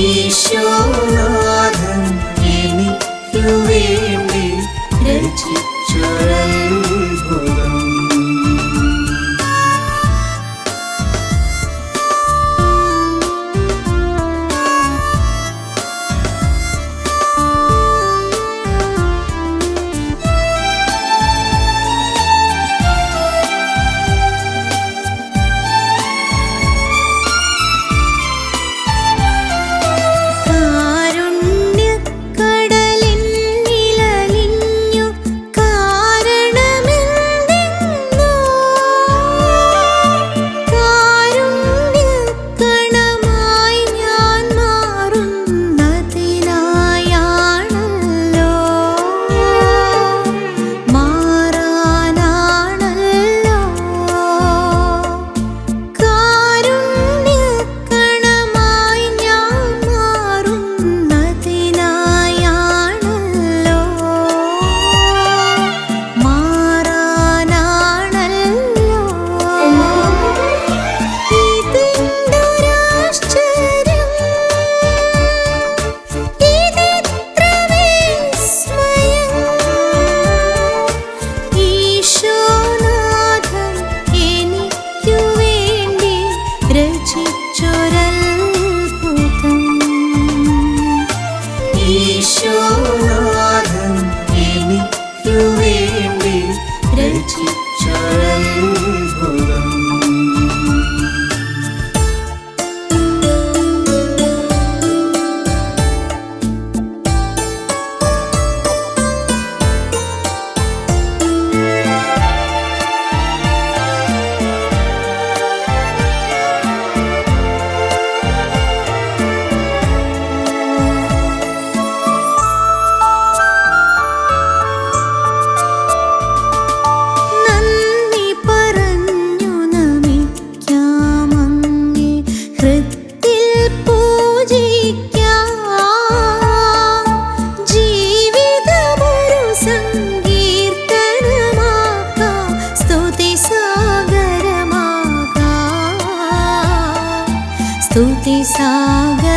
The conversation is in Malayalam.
ഈശോനാഥൻ എനിക്കു വേണ്ടി രചിച്ചൊരത്ഭുതം ഈശോനാഥൻ എനിക്കു വേണ്ടി രചിച്ചൊരത്ഭുതം ಸಾಗ